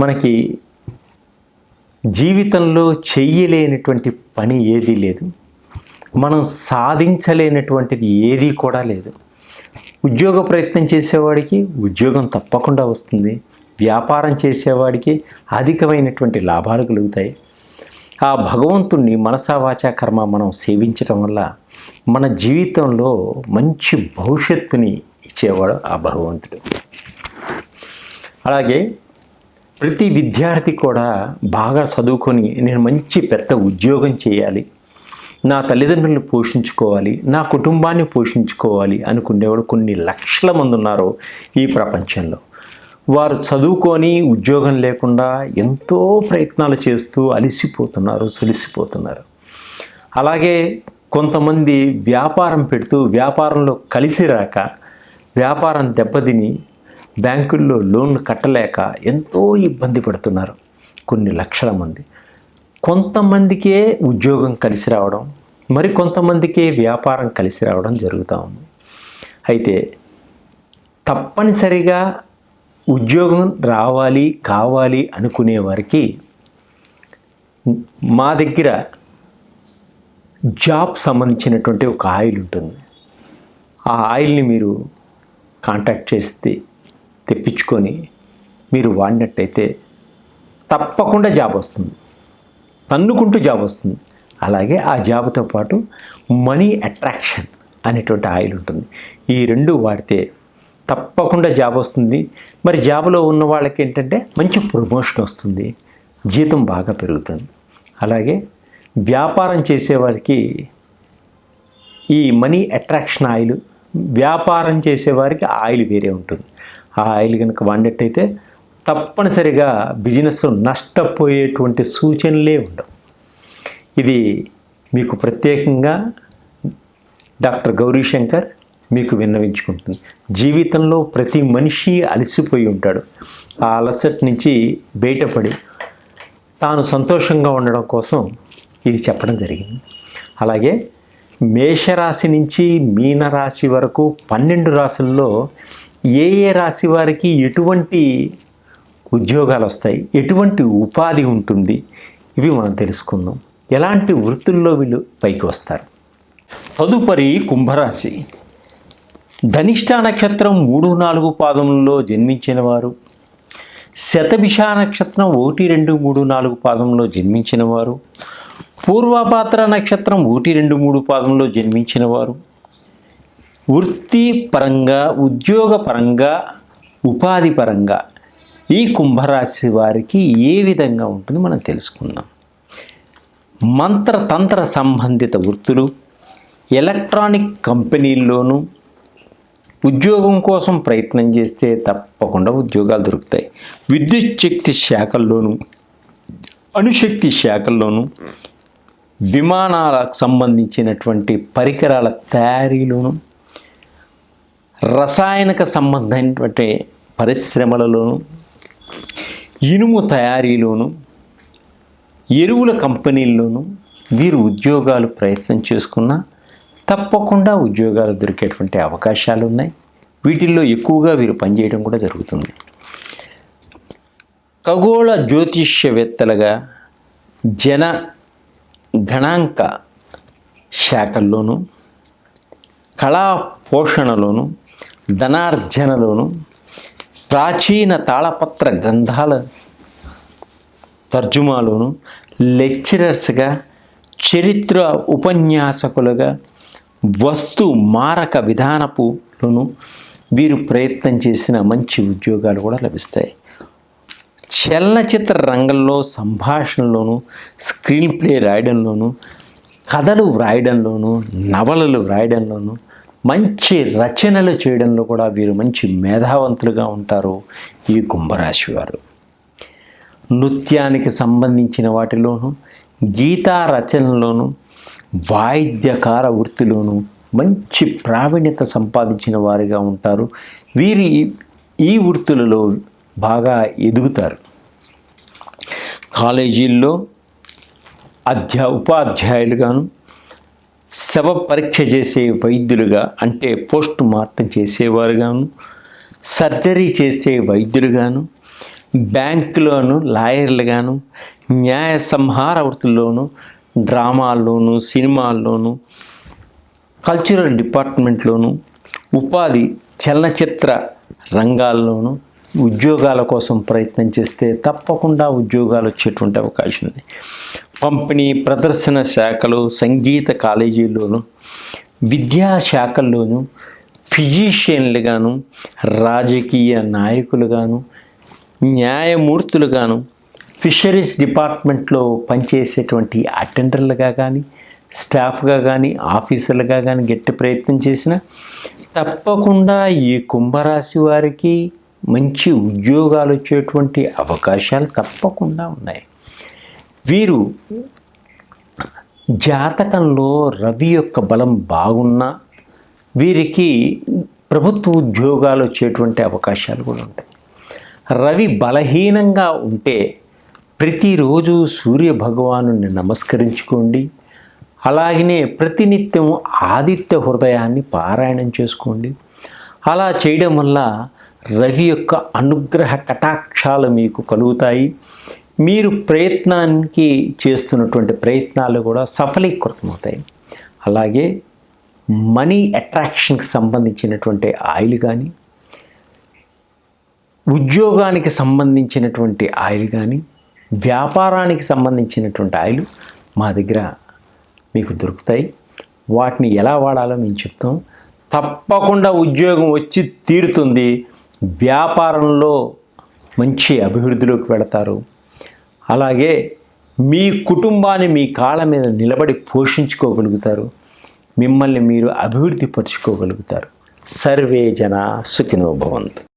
మనకి జీవితంలో చెయ్యలేనటువంటి పని ఏదీ లేదు. మనం సాధించలేనటువంటిది ఏదీ కూడా లేదు. ఉద్యోగ ప్రయత్నం చేసేవాడికి ఉద్యోగం తప్పకుండా వస్తుంది. వ్యాపారం చేసేవాడికి అధికమైనటువంటి లాభాలు కలుగుతాయి. ఆ భగవంతుణ్ణి మనసావాచా కర్మ మనం సేవించటం వల్ల మన జీవితంలో మంచి భవిష్యత్తుని ఇచ్చేవాడు ఆ భగవంతుడు. అలాగే ప్రతి విద్యార్థి కూడా బాగా చదువుకొని నేను మంచి పెద్ద ఉద్యోగం చేయాలి. నా తల్లిదండ్రులను పోషించుకోవాలి. నా కుటుంబాన్ని పోషించుకోవాలి అనుకునేవాడు కొన్ని లక్షల మంది ఉన్నారు ఈ ప్రపంచంలో. వారు చదువుకొని ఉద్యోగం లేకుండా ఎంతో ప్రయత్నాలు చేస్తూ అలిసిపోతున్నారు సొలిసిపోతున్నారు అలాగే కొంతమంది వ్యాపారం పెడుతూ వ్యాపారంలో కలిసి రాక వ్యాపారం దెబ్బతిని బ్యాంకుల్లో లోన్లు కట్టలేక ఎంతో ఇబ్బంది పడుతున్నారు. కొన్ని లక్షల మంది. కొంతమందికే ఉద్యోగం కలిసి రావడం మరి కొంతమందికే వ్యాపారం కలిసి రావడం జరుగుతూ ఉంది. అయితే తప్పనిసరిగా ఉద్యోగం రావాలి కావాలి అనుకునే వారికి మా దగ్గర జాబ్ సంబంధించినటువంటి ఒక ఆయిల్ ఉంటుంది. ఆ ఆయిల్ని మీరు కాంటాక్ట్ చేస్తే తెప్పించుకొని మీరు వాడినట్టయితే తప్పకుండా జాబ్ వస్తుంది. తన్నుకుంటూ జాబ్ వస్తుంది. అలాగే ఆ జాబ్తో పాటు మనీ అట్రాక్షన్ అనేటువంటి ఆయిల్ ఉంటుంది. ఈ రెండు వాడితే తప్పకుండా జాబ్ వస్తుంది. మరి జాబ్లో ఉన్న వాళ్ళకి ఏంటంటే మంచి ప్రమోషన్ వస్తుంది. జీతం బాగా పెరుగుతుంది. అలాగే వ్యాపారం చేసేవారికి ఈ మనీ అట్రాక్షన్ ఆయిల్ వ్యాపారం చేసేవారికి ఆయిల్ వేరే ఉంటుంది. ఆ ఆయిల్ కనుక వాడినట్టయితే తప్పనిసరిగా బిజినెస్ నష్టపోయేటువంటి సూచనలే ఉండవు. ఇది మీకు ప్రత్యేకంగా డాక్టర్ గౌరీశంకర్ మీకు విన్నవించుకుంటుంది. జీవితంలో ప్రతి మనిషి అలసిపోయి ఉంటాడు. ఆ అలసట నుంచి బయటపడి తాను సంతోషంగా ఉండడం కోసం ఇది చెప్పడం జరిగింది. అలాగే మేషరాశి నుంచి మీనరాశి వరకు పన్నెండు రాశుల్లో ఏ ఏ రాశి వారికి ఎటువంటి ఉద్యోగాలు వస్తాయి? ఎటువంటి ఉపాధి ఉంటుంది? ఇవి మనం తెలుసుకుందాం. ఎలాంటి వృత్తుల్లో వీళ్ళు పైకి వస్తారు? తదుపరి కుంభరాశి. ధనిష్ట నక్షత్రం మూడు నాలుగు పాదంలో జన్మించిన వారు. శతభిష నక్షత్రం ఒకటి రెండు మూడు నాలుగు పాదంలో జన్మించిన వారు. పూర్వపాత్ర నక్షత్రం ఒకటి రెండు మూడు పాదంలో జన్మించిన వారు. వృత్తి పరంగా ఉద్యోగ పరంగా ఉపాధి పరంగా ఈ కుంభరాశి వారికి ఏ విధంగా ఉంటుందో మనం తెలుసుకుందాం. మంత్రతంత్ర సంబంధిత వృత్తులు ఎలక్ట్రానిక్ కంపెనీల్లోనూ ఉద్యోగం కోసం ప్రయత్నం చేస్తే తప్పకుండా ఉద్యోగాలు దొరుకుతాయి. విద్యుత్ శక్తి శాఖల్లోనూ అణుశక్తి శాఖల్లోనూ విమానాలకు సంబంధించినటువంటి పరికరాల తయారీలోనూ రసాయనిక సంబంధమైనటువంటి పరిశ్రమలలోనూ ఇనుము తయారీలోనూ ఎరువుల కంపెనీల్లోనూ వీరు ఉద్యోగాలు ప్రయత్నం చేసుకున్నా తప్పకుండా ఉద్యోగాలు దొరికేటువంటి అవకాశాలు ఉన్నాయి వీటిల్లో ఎక్కువగా వీరు పనిచేయడం కూడా జరుగుతుంది. ఖగోళ జ్యోతిష్యవేత్తలుగా జన గణాంక శాఖల్లోనూ కళా పోషణలోనూ ధనార్జనలోను ప్రాచీన తాళపత్ర గ్రంథాల తర్జుమాలోను లెక్చరర్స్గా చరిత్ర ఉపన్యాసకులుగా వస్తు మారక విధానపులోను వీరు ప్రయత్నం చేసిన మంచి ఉద్యోగాలు కూడా లభిస్తాయి. చలనచిత్ర రంగంలో సంభాషణలోను స్క్రీన్ ప్లే రాయడంలోను కథలు వ్రాయడంలోను నవలలు వ్రాయడంలోను మంచి రచనలు చేయడంలో కూడా వీరు మంచి మేధావంతులుగా ఉంటారు ఈ కుంభరాశి వారు. నృత్యానికి సంబంధించిన వాటిలోను గీతా రచనలోను వాయిద్యకార వృత్తిలోను మంచి ప్రావీణ్యత సంపాదించిన వారిగా ఉంటారు. వీరి ఈ వృత్తులలో బాగా ఎదుగుతారు. కాలేజీల్లో అధ్యా ఉపాధ్యాయులుగాను శవ పరీక్ష చేసే వైద్యులుగా అంటే పోస్ట్ మార్టం చేసేవారుగాను సర్జరీ చేసే వైద్యులుగాను బ్యాంకులోను లాయర్లుగాను న్యాయ సంహార వృత్తుల్లోనూ డ్రామాల్లోనూ సినిమాల్లోనూ కల్చరల్ డిపార్ట్మెంట్లోనూ ఉపాధి చలనచిత్ర రంగాల్లోనూ ఉద్యోగాల కోసం ప్రయత్నం చేస్తే తప్పకుండా ఉద్యోగాలు వచ్చేటువంటి అవకాశం ఉంది. పంపిణీ ప్రదర్శన శాఖలు సంగీత కాలేజీల్లోనూ విద్యా శాఖల్లోనూ ఫిజిషియన్లుగాను రాజకీయ నాయకులుగాను న్యాయమూర్తులుగాను ఫిషరీస్ డిపార్ట్మెంట్లో పనిచేసేటువంటి అటెండర్లుగా కానీ స్టాఫ్గా కానీ ఆఫీసర్లుగా కానీ గట్టి ప్రయత్నం చేసిన తప్పకుండా ఈ కుంభరాశి వారికి మంచి ఉద్యోగాలు వచ్చేటువంటి అవకాశాలు తప్పకుండా ఉన్నాయి. వీరు జాతకంలో రవి యొక్క బలం బాగున్నా వీరికి ప్రభుత్వ ఉద్యోగాలు వచ్చేటువంటి అవకాశాలు కూడా ఉంటాయి. రవి బలహీనంగా ఉంటే ప్రతిరోజు సూర్య భగవాను నమస్కరించుకోండి. అలాగనే ప్రతినిత్యం ఆదిత్య హృదయాన్ని పారాయణం చేసుకోండి. అలా చేయడం వల్ల రవి యొక్క అనుగ్రహ కటాక్షాలు మీకు కలుగుతాయి. మీరు ప్రయత్నానికి చేస్తున్నటువంటి ప్రయత్నాలు కూడా సఫలీకృతమవుతాయి. అలాగే మనీ అట్రాక్షన్కి సంబంధించినటువంటి ఆయిల్ కానీ ఉద్యోగానికి సంబంధించినటువంటి ఆయిల్ కానీ వ్యాపారానికి సంబంధించినటువంటి ఆయిల్ మా దగ్గర మీకు దొరుకుతాయి. వాటిని ఎలా వాడాలో మేము చెప్తాం. తప్పకుండా ఉద్యోగం వచ్చి తీరుతుంది. వ్యాపారంలో మంచి అభివృద్ధిలోకి వెళతారు. అలాగే మీ కుటుంబాన్ని మీ కాళ్ళ మీద నిలబడి పోషించుకోగలుగుతారు. మిమ్మల్ని మీరు అభివృద్ధి పరుచుకోగలుగుతారు. సర్వే జన సుఖినో భవంతు.